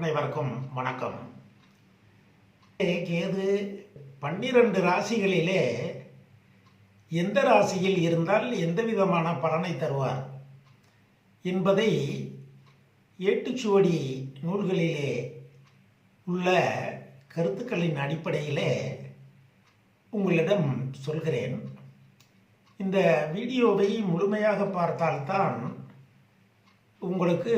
அனைவருக்கும் வணக்கம். கேது பன்னிரண்டு ராசிகளிலே எந்த ராசியில் இருந்தால் எந்த விதமான பலனை தருவார் என்பதை ஏட்டுச்சுவடி நூல்களிலே உள்ள கருத்துக்களின் அடிப்படையிலே உங்களிடம் சொல்கிறேன். இந்த வீடியோவை முழுமையாக பார்த்தால்தான் உங்களுக்கு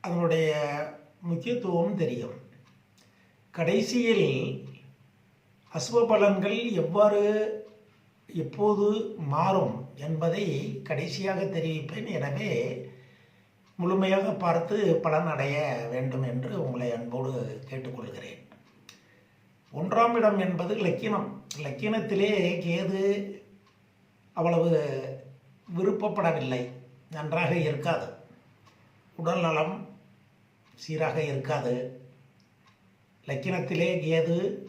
அதனுடைய முக்கியத்துவம் தெரியும். கடைசியில் அசுவ பலன்கள் எவ்வாறு எப்போது மாறும் என்பதை கடைசியாக தெரிவிப்பேன். எனவே முழுமையாக பார்த்து பலன் அடைய வேண்டும் என்று உங்களை அன்போடு கேட்டுக்கொள்கிறேன். ஒன்றாம் இடம் என்பது லக்கினம். லக்கினத்திலே கேது அவ்வளவு விருப்பப்படவில்லை. நன்றாக இருக்காது. உடல் நலம் சீராக இருக்காது. லக்கினத்திலே கேது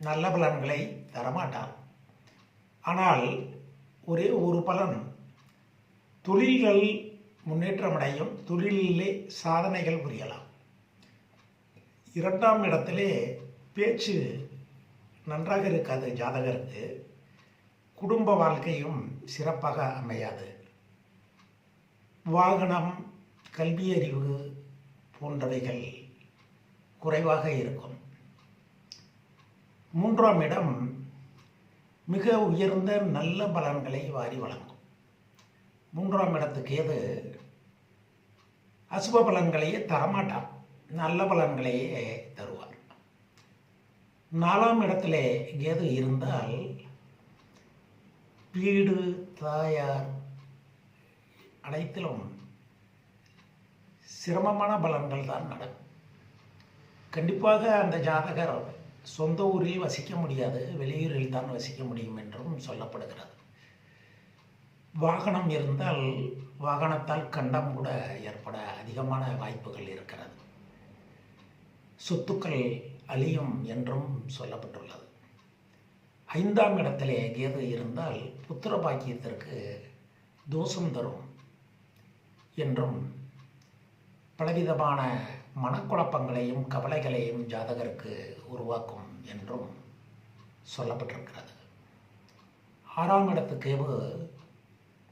நல்ல பலன்களை தரமாட்டார் ஆனால் ஒரே ஒரு பலன் தொழில்கள் முன்னேற்றமடையும் தொழிலிலே சாதனைகள் புரியலாம். இரண்டாம் இடத்திலே பேச்சு நன்றாக இருக்காது ஜாதகருக்கு. குடும்ப வாழ்க்கையும் சிறப்பாக அமையாது. வாகனம் கல்வியறிவு போன்றவைகள் குறைவாக இருக்கும். மூன்றாம் இடம் மிக உயர்ந்த நல்ல பலன்களை வாரி வழங்கும். மூன்றாம் இடத்துக்கு எது? அசுப பலன்களையே தரமாட்டார் நல்ல பலன்களையே தருவார் நாலாம் இடத்திலே கேது இருந்தால் வீடு தாயார் அனைத்திலும் சிரமமான பலன்கள் தான் நடக்கும் கண்டிப்பாக அந்த ஜாதகர் சொந்த ஊரில் வசிக்க முடியாது வெளியூரில் தான் வசிக்க முடியும் என்றும் சொல்லப்படுகிறது. வாகனம் இருந்தால் வாகனத்தால் கண்டம் கூட ஏற்பட அதிகமான வாய்ப்புகள் இருக்கிறது. சொத்துக்கள் அழியும் என்றும் சொல்லப்பட்டுள்ளது. ஐந்தாம் இடத்திலே கேது இருந்தால் புத்திர பாக்கியத்திற்கு தோஷம் தரும் என்றும் பலவிதமான மனக்குழப்பங்களையும் கவலைகளையும் ஜாதகருக்கு உருவாக்கும் என்றும் சொல்லப்பட்டிருக்கிறது. ஆறாம் இடத்து கேவு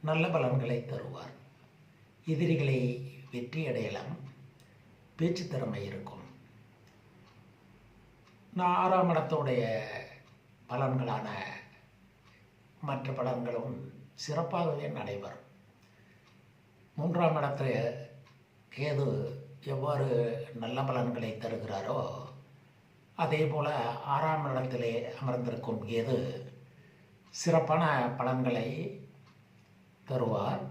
நல்ல பலன்களை தருவார். எதிரிகளை வெற்றி அடையலாம். பேச்சு திறமை இருக்கும். நான் ஆறாம் இடத்துடைய பலன்களான மற்ற பலன்களும் சிறப்பாகவே நடைபெறும். மூன்றாம் இடத்துல கேது எவ்வாறு நல்ல பலன்களை தருகிறாரோ அதே போல் ஆறாம் இடத்திலே அமர்ந்திருக்கும் கேது சிறப்பான பலன்களை தருவார்.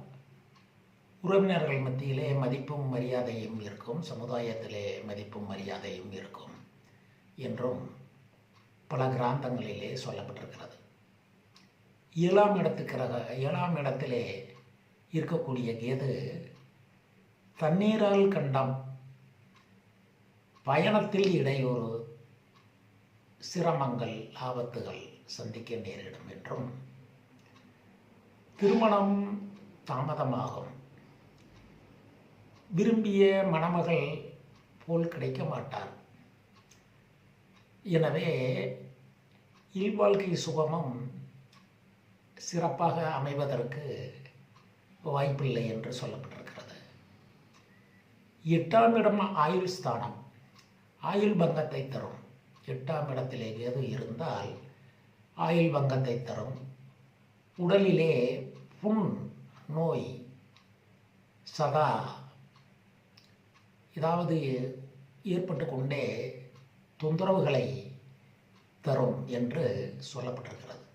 உறவினர்கள் மத்தியிலே மதிப்பும் மரியாதையும் இருக்கும் சமுதாயத்திலே மதிப்பும் மரியாதையும் இருக்கும் என்றும் பல கிராந்தங்களிலே சொல்லப்பட்டிருக்கிறது. ஏழாம் இடத்துக்கிற ஏழாம் இடத்திலே இருக்கக்கூடிய கேது தண்ணீரால் கண்டம். பயணத்தில் இடையூறு. சிரமங்கள் ஆபத்துகள் சந்திக்க நேரிடும் என்றும். திருமணம் தாமதமாகும். விரும்பிய மணமகள் போல் கிடைக்க மாட்டார். எனவே இல்வாழ்க்கை சுகமும் சிறப்பாக அமைவதற்கு வாய்ப்பில்லை என்று சொல்லப்பட்டது எட்டாம் இடம் ஆயுள் ஸ்தானம் ஆயுள் பங்கத்தை தரும். எட்டாம் இடத்திலே எது இருந்தால் ஆயுள் பங்கத்தை தரும். உடலிலே புண் நோய் சதா ஏதாவது ஏற்பட்டு கொண்டே தொந்தரவுகளை தரும் என்று சொல்லப்பட்டிருக்கிறது.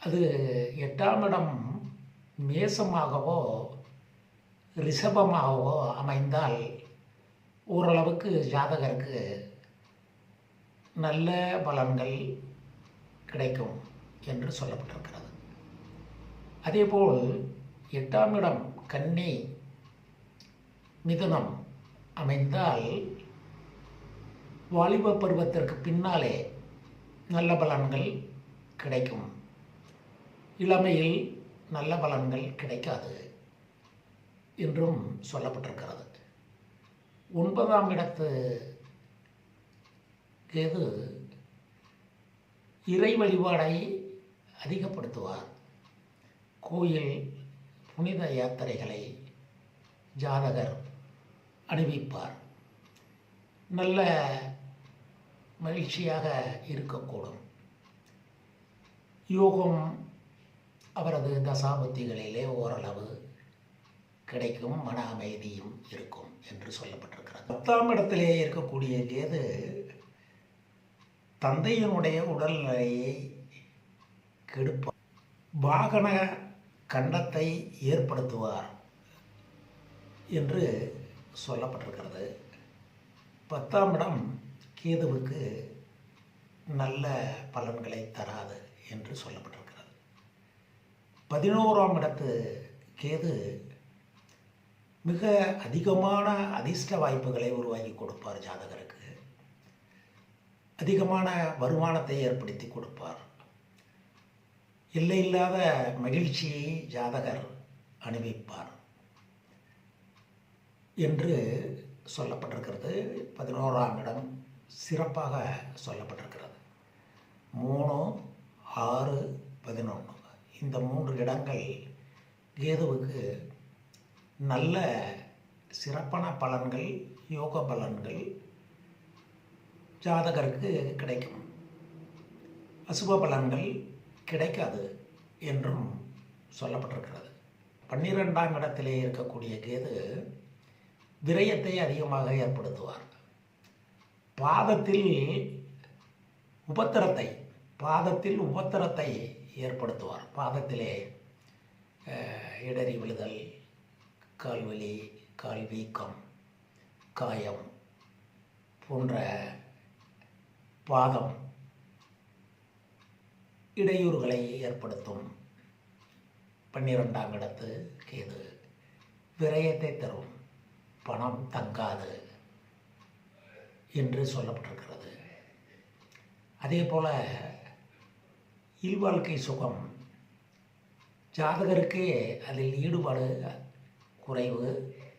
அது எட்டாம் இடம் மேசமாகவோ ரிஷபமாகவோ அமைந்தால் ஓரளவுக்கு ஜாதகருக்கு நல்ல பலன்கள் கிடைக்கும் என்று சொல்லப்பட்டிருக்கிறது. அதேபோல் எட்டாம் இடம் கன்னி மிதுனம் அமைந்தால் வாலிப பருவத்திற்கு பின்னாலே நல்ல பலன்கள் கிடைக்கும். இளமையில் நல்ல பலன்கள் கிடைக்காது. என்றும் சொல்லப்பட்டிருக்கிறது. ஒன்பதாம் இடத்து கேது இறை வழிபாடை அதிகப்படுத்துவார். கோயில் புனித யாத்திரைகளை ஜாதகர் அணிவிப்பார் நல்ல மகிழ்ச்சியாக இருக்கக்கூடும். யோகம் அவரது தசாபுத்திகளிலே ஓரளவு கிடைக்கும் மன அமைதியும் இருக்கும் என்று சொல்லப்பட்டிருக்கிறது. பத்தாம் இடத்திலே இருக்கக்கூடிய கேது தந்தையினுடைய உடல்நிலையை கெடுப்பார் வாகன கண்டத்தை ஏற்படுத்துவார் என்று சொல்லப்பட்டிருக்கிறது. பத்தாம் இடம் கேதுவுக்கு நல்ல பலன்களை தராது என்று சொல்லப்பட்டிருக்கிறது. பதினோராம் இடத்து கேது மிக அதிகமான அதிர்ஷ்ட வாய்ப்புகளை உருவாக்கி கொடுப்பார் ஜாதகருக்கு. அதிகமான வருமானத்தை ஏற்படுத்தி கொடுப்பார். எல்லையில்லாத மகிழ்ச்சியை ஜாதகர் அனுபவிப்பார் என்று சொல்லப்பட்டிருக்கிறது. பதினோராம் இடம் சிறப்பாக சொல்லப்பட்டிருக்கிறது. மூணு ஆறு பதினொன்று. இந்த மூன்று இடங்கள் கேதுவுக்கு நல்ல சிறப்பான பலன்கள் யோக பலன்கள் ஜாதகருக்கு கிடைக்கும். அசுப பலன்கள் கிடைக்காது என்றும் சொல்லப்பட்டிருக்கிறது. பன்னிரெண்டாம் இடத்திலே இருக்கக்கூடிய கேது விரயத்தை அதிகமாக ஏற்படுத்துவார். பாதத்தில் உபத்திரத்தை பாதத்தில் உபத்திரத்தை ஏற்படுத்துவார். பாதத்திலே இடறி விழுதல் கால்வலி கால் வீக்கம் காயம் போன்ற பாதம் இடையூறுகளை ஏற்படுத்தும். பன்னிரெண்டாம் இடத்து கேது. விரயத்தை தரும். பணம் தங்காது என்று சொல்லப்பட்டிருக்கிறது. அதே போல் இல்வாழ்க்கை சுகம். ஜாதகருக்கு அதில் ஈடுபாடு குறைவு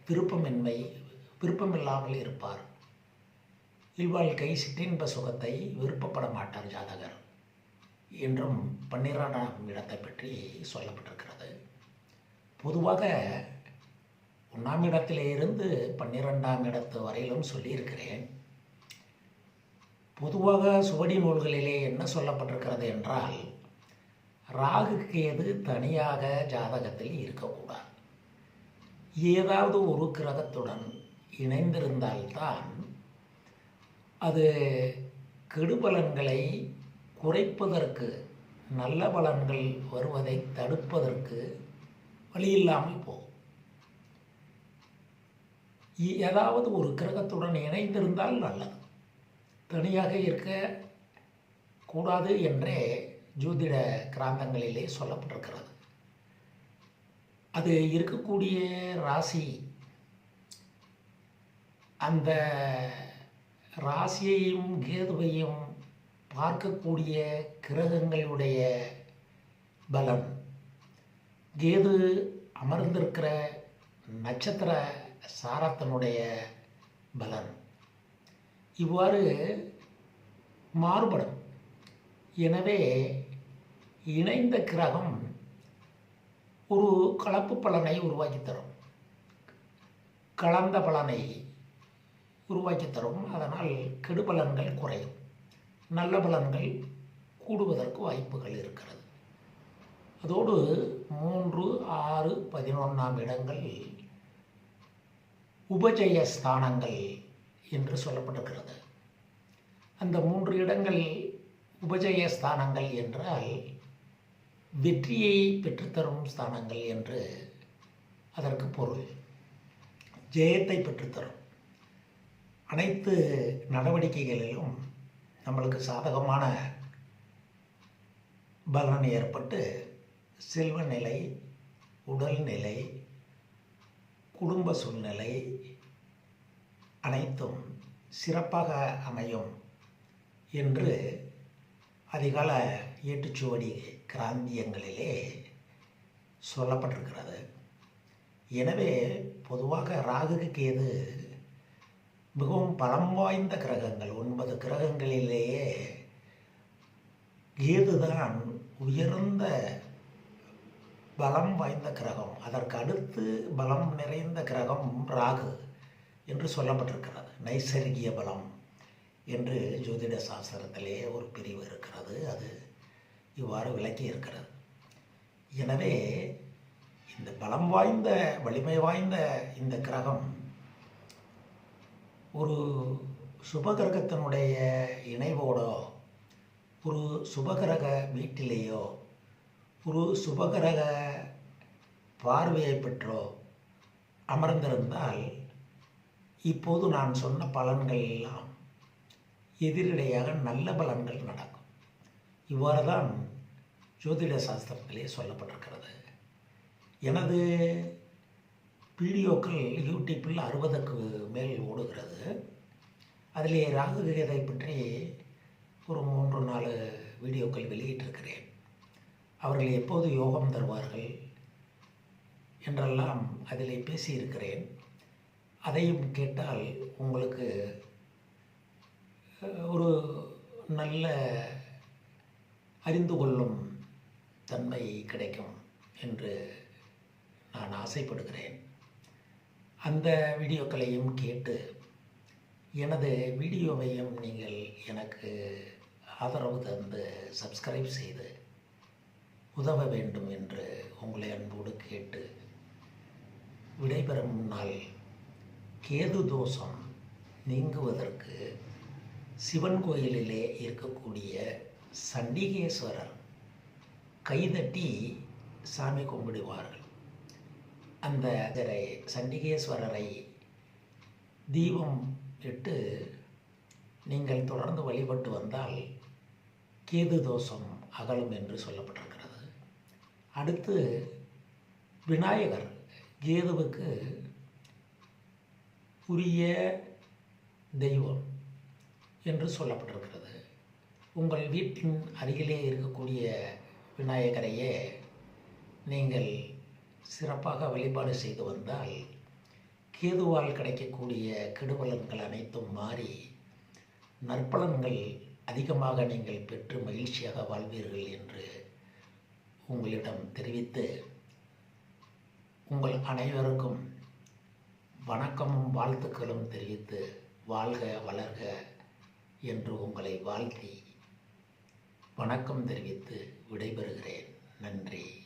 விருப்பமின்மை விருப்பமில்லாமல் இருப்பார். இல்வாழ்க்கை சிற்றின்ப சுகத்தை விருப்பப்பட மாட்டார் ஜாதகர் என்றும் பன்னிரெண்டாம் இடத்தை பற்றி சொல்லப்பட்டிருக்கிறது. பொதுவாக ஒன்றாம் இடத்திலே இருந்து பன்னிரெண்டாம் இடத்து வரையிலும் சொல்லியிருக்கிறேன். பொதுவாக சுவடி நூல்களிலே என்ன சொல்லப்பட்டிருக்கிறது என்றால் ராகு கேது தனியாக ஜாதகத்தில் இருக்கக்கூடாது. ஏதாவது ஒரு கிரகத்துடன் இணைந்திருந்தால்தான் அது கெடுபலன்களை குறைப்பதற்கு நல்ல பலன்கள் வருவதை தடுப்பதற்கு வழியில்லாமல் போகும். ஏதாவது ஒரு கிரகத்துடன் இணைந்திருந்தால் நல்லது. தனியாக இருக்க கூடாது என்றே ஜோதிட கிராந்தங்களிலே சொல்லப்பட்டிருக்கிறது. அது இருக்கக்கூடிய ராசி. அந்த ராசியையும் கேதுவையும் பார்க்கக்கூடிய கிரகங்களுடைய பலன். கேது அமர்ந்திருக்கிற நட்சத்திர சாரத்தினுடைய பலன். இவ்வாறு மாறுபடும். எனவே இணைந்த கிரகம் ஒரு கலப்பு பலனை உருவாக்கி தரும். கலந்த பலனை உருவாக்கி தரும். அதனால் கெடுபலன்கள் குறையும். நல்ல பலன்கள் கூடுவதற்கு வாய்ப்புகள் இருக்கிறது. அதோடு மூன்று ஆறு பதினொன்றாம் இடங்கள் உபஜய ஸ்தானங்கள் என்று சொல்லப்பட்டிருக்கிறது. அந்த மூன்று இடங்கள் உபஜய ஸ்தானங்கள் என்றால் வெற்றியை பெற்றுத்தரும் ஸ்தானங்கள் என்று அதற்கு பொருள். ஜெயத்தை பெற்றுத்தரும். அனைத்து நடவடிக்கைகளிலும் நம்மளுக்கு சாதகமான பலன் ஏற்பட்டு செல்வ நிலை உடல்நிலை குடும்ப சூழ்நிலை அனைத்தும் சிறப்பாக அமையும் என்று அதிகால ஏட்டுச்சுவடி கிராந்தியங்களிலே சொல்லப்பட்டிருக்கிறது. எனவே பொதுவாக ராகுக்கு கேது மிகவும் பலம் வாய்ந்த கிரகங்கள். ஒன்பது கிரகங்களிலேயே கேதுதான் உயர்ந்த பலம் வாய்ந்த கிரகம் அதற்கு அடுத்து பலம் நிறைந்த கிரகம் ராகு என்று சொல்லப்பட்டிருக்கிறது. நைசர்கிய பலம் என்று ஜோதிட சாஸ்திரத்திலே ஒரு பிரிவு இருக்கிறது. அது இவ்வாறு விளக்கி இருக்கிறது. எனவே இந்த பலம் வாய்ந்த வலிமை வாய்ந்த இந்த கிரகம் ஒரு சுபகிரகத்தினுடைய இணைவோடோ ஒரு சுபகிரக வீட்டிலேயோ ஒரு சுபகிரக பார்வையை பெற்றோ அமர்ந்திருந்தால் இப்போது நான் சொன்ன பலன்கள் எல்லாம் எதிரிடையாக நல்ல பலன்கள் நடக்கும். இவ்வாறு தான் ஜோதிட சாஸ்திரத்திலே சொல்லப்பட்டிருக்கிறது. எனது வீடியோக்கள் யூடியூப்பில் அறுபதுக்கு மேல் ஓடுகிறது. அதிலே ராகு கீதை பற்றி ஒரு மூன்று நாலு வீடியோக்கள் வெளியிட்டிருக்கிறேன். அவர்கள் எப்போது யோகம் தருவார்கள் என்றெல்லாம் அதிலே பேசியிருக்கிறேன். அதையும் கேட்டால் உங்களுக்கு ஒரு நல்ல அறிந்து கொள்ளும் தன்மை கிடைக்கும் என்று நான் ஆசைப்படுகிறேன். அந்த வீடியோக்களையும் கேட்டு எனது வீடியோவையும் நீங்கள் எனக்கு ஆதரவு தந்து சப்ஸ்கிரைப் செய்து உதவ வேண்டும் என்று உங்களை அன்போடு கேட்டு விடைபெறும் நாள் கேது தோஷம் நீங்குவதற்கு சிவன் கோயிலிலே இருக்கக்கூடிய சண்டிகேஸ்வரர் கைதட்டி சாமி கும்பிடுவார்கள். அந்த இதரை சண்டிகேஸ்வரரை தீபம் இட்டு நீங்கள் தொடர்ந்து வழிபட்டு வந்தால் கேது தோஷம் அகலும் என்று சொல்லப்பட்டிருக்கிறது. அடுத்து விநாயகர் கேதுவுக்கு உரிய தெய்வம் என்று சொல்லப்பட்டிருக்கிறது. உங்கள் வீட்டின் அருகிலே இருக்கக்கூடிய விநாயகரையே நீங்கள் சிறப்பாக வழிபாடு செய்து வந்தால் கேதுவால் கிடைக்கக்கூடிய கெடுபலன்கள் அனைத்தும் மாறி நற்பலன்கள் அதிகமாக நீங்கள் பெற்று மகிழ்ச்சியாக வாழ்வீர்கள் என்று உங்களிடம் தெரிவித்து உங்கள் அனைவருக்கும் வணக்கமும் வாழ்த்துக்களும் தெரிவித்து வாழ்க வளர்க என்று உங்களை வாழ்த்தி வணக்கம் தெரிவித்து விடைபெறுகிறேன். நன்றி.